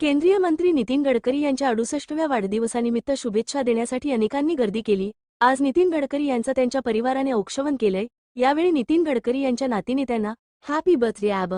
केंद्रीय मंत्री नितीन गडकरी यांच्या अडुसष्टव्या वाढदिवसानिमित्त शुभेच्छा देण्यासाठी अनेकांनी गर्दी केली. आज नितीन गडकरी यांचं त्यांच्या परिवाराने औक्षवण केलंय. यावेळी नितीन गडकरी यांच्या नातीने त्यांना हॅपी बर्थडे ॲब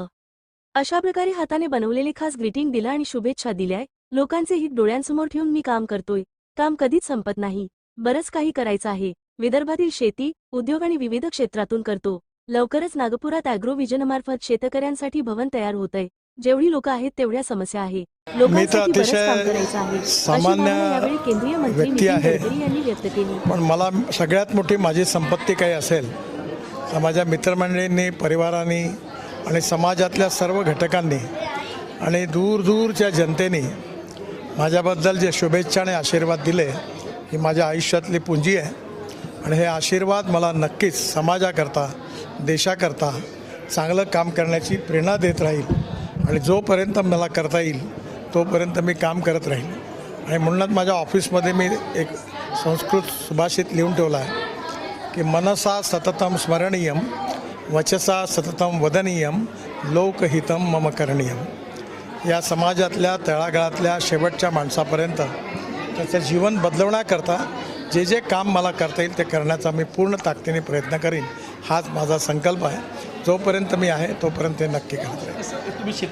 अशा प्रकारे हाताने बनवलेले खास ग्रीटिंग दिलं आणि शुभेच्छा दिल्याय. लोकांचे हित डोळ्यांसमोर ठेवून मी काम करतोय. काम कधीच संपत नाही. बरंच काही करायचं आहे. विदर्भातील शेती उद्योग आणि विविध क्षेत्रातून करतो. लवकरच नागपुरात अॅग्रो विजनमार्फत शेतकऱ्यांसाठी भवन तयार होतंय. जेवढी लोक आहेत तेवढ्या समस्या आहे. लोकांसाठी आहे. यावेळी केंद्रीय मंत्री व्यक्ती नितीन आहे. गडकरी यांनी व्यक्त केली. पण मला सगळ्यात मोठी माझी संपत्ती काही असेल तर माझ्या मित्रमंडळींनी परिवारांनी आणि समाजातल्या सर्व घटकांनी आणि दूरदूरच्या जनतेने माझ्याबद्दल जे शुभेच्छा आणि आशीर्वाद दिले ही माझ्या आयुष्यातली पुंजी आहे. आणि हे आशीर्वाद मला नक्कीच समाजाकरता देशाकरता चांगलं काम करण्याची प्रेरणा देत राहील. आणि जोपर्यंत मला करता येईल तोपर्यंत मी काम करत राहील. आणि म्हणूनच माझ्या ऑफिसमध्ये मी एक संस्कृत सुभाषित लिहून ठेवला आहे की मनसा सततम स्मरणीयम वचसा सततम वदनीयम लोकहितम मम करणीयम. या समाजातल्या तळागाळातल्या शेवटच्या माणसापर्यंत त्याचं जीवन बदलवण्याकरता जे जे काम मला करता येईल ते करण्याचा मी पूर्ण ताकदीने प्रयत्न करीन. हाच माझा संकल्प आहे. जोपर्यंत मी आहे तोपर्यंत ते नक्की करत राहीन